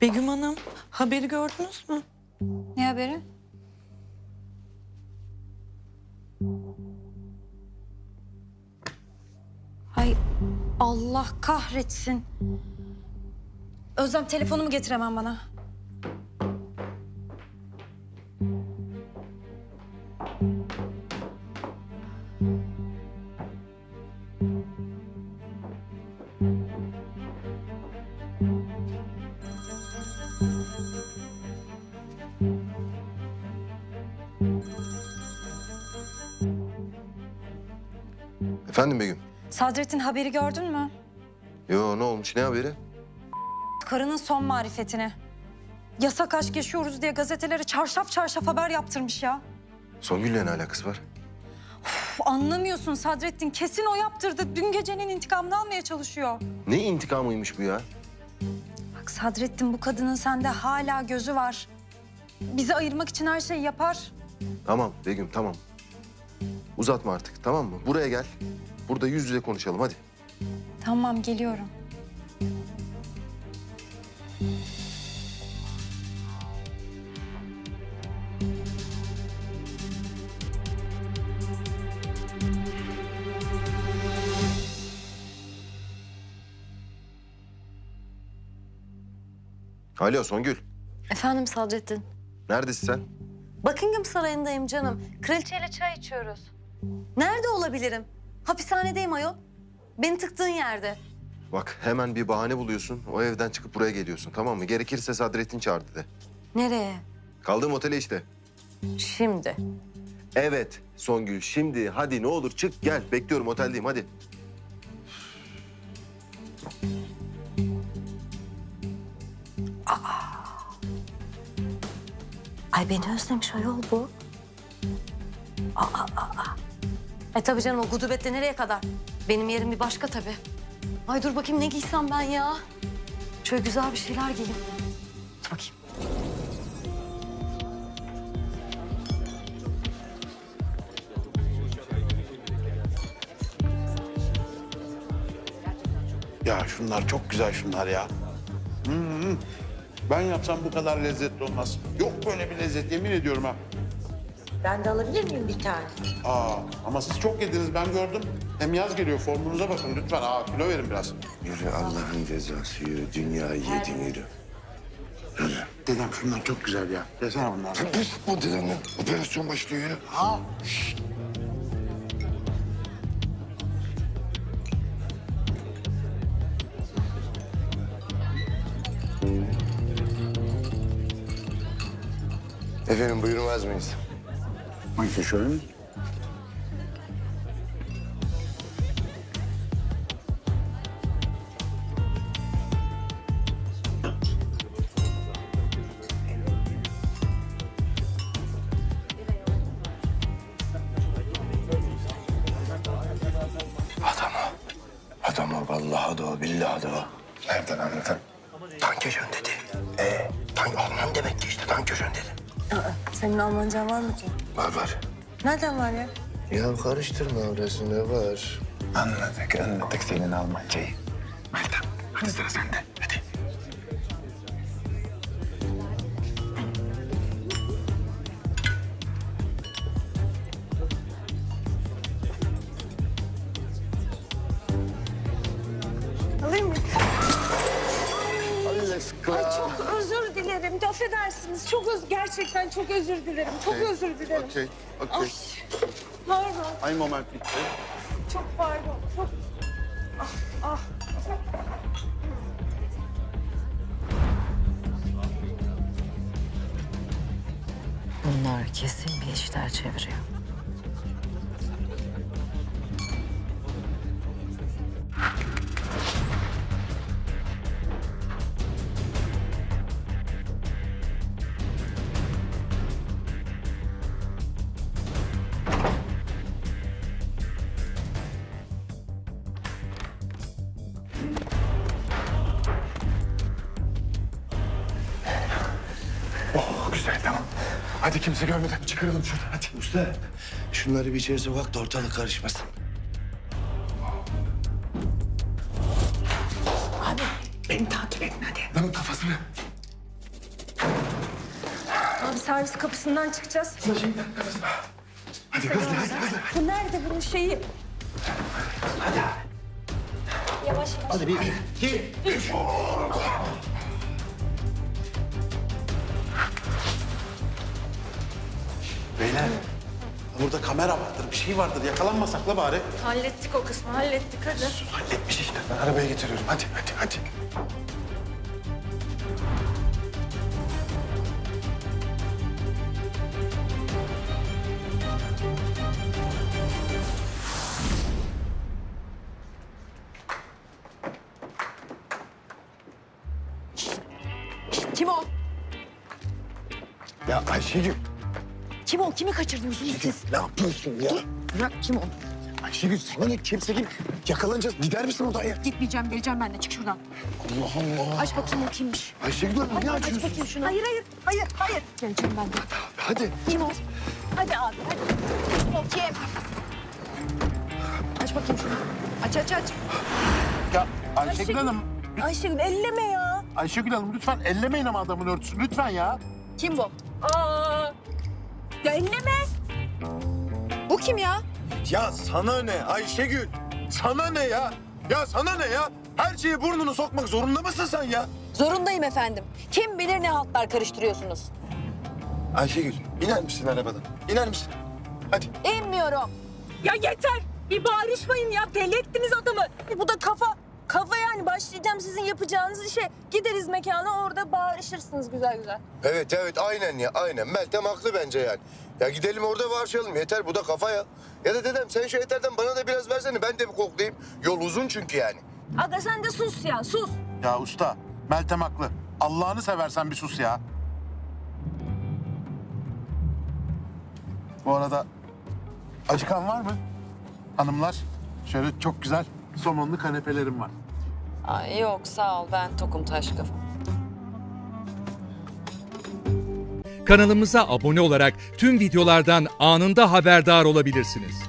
Begüm Hanım haberi gördünüz mü? Ne haberi? Hay Allah kahretsin. Özlem telefonumu getiremem bana. Efendim Begüm? Sadrettin haberi gördün mü? Yo ne olmuş ne haberi? Karının son marifetini. Yasak aşk yaşıyoruz diye gazetelere çarşaf çarşaf haber yaptırmış ya. Songül'le ne alakası var? Uf, anlamıyorsun Sadrettin. Kesin o yaptırdı. Dün gecenin intikamını almaya çalışıyor. Ne intikamıymış bu ya? Bak Sadrettin bu kadının sende hala gözü var. Bizi ayırmak için her şeyi yapar. Tamam Begüm tamam. Uzatma artık tamam mı? Buraya gel. Burada yüz yüze konuşalım hadi. Tamam geliyorum. Alo Songül. Efendim Sadrettin. Neredesin sen? Buckingham Sarayı'ndayım canım. Kraliçeyle çay içiyoruz. Nerede olabilirim? Hapishanedeyim ayol. Beni tıktığın yerde. Bak hemen bir bahane buluyorsun. O evden çıkıp buraya geliyorsun tamam mı? Gerekirse Sadrettin çağırdı de. Nereye? Kaldığım otele işte. Şimdi. Evet Songül şimdi hadi ne olur çık gel. Bekliyorum oteldeyim hadi. Ay beni özlemiş ayol bu. Aa, aa, aa. E tabii canım o gudubette nereye kadar? Benim yerim bir başka tabii. Ay dur bakayım ne giysem ben ya. Şöyle güzel bir şeyler giyeyim. Dur bakayım. Ya şunlar çok güzel şunlar ya. Hı. Ben yapsam bu kadar lezzetli olmaz. Yok böyle bir lezzet yemin ediyorum ha. Ben de alabilir miyim bir tane? Aa, ama siz çok yediniz ben gördüm. Hem yaz geliyor formunuza bakın lütfen. Aa, kilo verin biraz. Yürü Allah'ın cezası yürü. Dünyayı yedin yürü. Dedem şunlar çok güzel ya. Yesene bunları. Pus bu dedemle operasyon başlıyor ya. Aa, Efendim buyurmaz mıyız? Mi? Adama. Adama vallahi da o billahi o. Nereden anladın? Tanköşön dedi. Ee, tank Alman demek ki işte tanköşön dedi. Senin Almancan var mı ki? Var var. Nereden var ya? Ya karıştırma orasını var. Anladık, anladık senin Almancayı. Meltem, hadi sıra sende. Özür dilerim. Affedersiniz. Çok öz gerçekten çok özür dilerim. Çok özür dilerim. Okey, Ay, okey. pardon. Ay moment bitti. Çok pardon. Çok Bunlar kesin bir işler çeviriyor. Oh, güzel, tamam. Hadi kimse görmeden çıkaralım şunu, hadi. Usta şunları bir içeri sokak da ortalık karışmasın. Beni takip edin hadi. Adamın kafasını Abi servis kapısından çıkacağız. Hadi hızlı hızlı hızlı. Bu nerede bunun şeyi? Yavaş yavaş. Hadi bir, iki, üç. Beyler burada kamera vardır, bir şey vardır. Yakalanmasak la bari. Hallettik o kısmı hallettik hadi. Halletmiş işte. Ben arabaya getiriyorum. Hadi hadi hadi. Kim o? Ya Ayşegül, Kim o? Kimi kaçırdınız siz? ne yapıyorsun ya? Bırak kim o? Ayşegül sana ne kimse kim? Yakalanacağız. Gider misin odaya? Gitmeyeceğim geleceğim ben de çık şuradan. Allah Allah. Aç bakayım o kimmiş. Ayşegül Hanım niye Aç açıyorsun? bakayım şunu. Hayır hayır hayır hayır. Geleceğim ben de. Hadi. Kim o? Hadi abi hadi. Kim o kim? Aç bakayım şunu. Aç aç aç. Ya Ayşegül Hanım, Ayşegül elleme ya. Ayşegül Hanım lütfen ellemeyin ama adamın örtüsünü lütfen ya. Kim bu? Aa. Ya elleme. Bu kim ya? Ya sana ne Ayşegül? Sana ne ya? Ya sana ne ya? Her şeye burnunu sokmak zorunda mısın sen ya? Zorundayım efendim. Kim bilir ne haltlar karıştırıyorsunuz. Ayşegül iner misin arabadan? İner misin? Hadi. İnmiyorum. Ya yeter. Bir bağırışmayın ya. Deli ettiniz adamı. Bu da kafa. Başlayacağım sizin yapacağınız işe. Gideriz mekana orada bağırışırsınız güzel güzel. Evet evet aynen ya aynen. Meltem haklı bence yani. Ya gidelim orada bağırışalım yeter bu da kafa ya. Ya da dedem sen şu eterden bana da biraz versene ben de bir koklayayım. Yol uzun çünkü yani. Aga sen de sus ya sus. Ya usta, Meltem haklı. Allah'ını seversen bir sus ya. Bu arada acıkan var mı? Hanımlar, şöyle çok güzel somonlu kanepelerim var. Ay yok sağ ol ben tokum taş. Kanalımıza abone olarak tüm videolardan anında haberdar olabilirsiniz.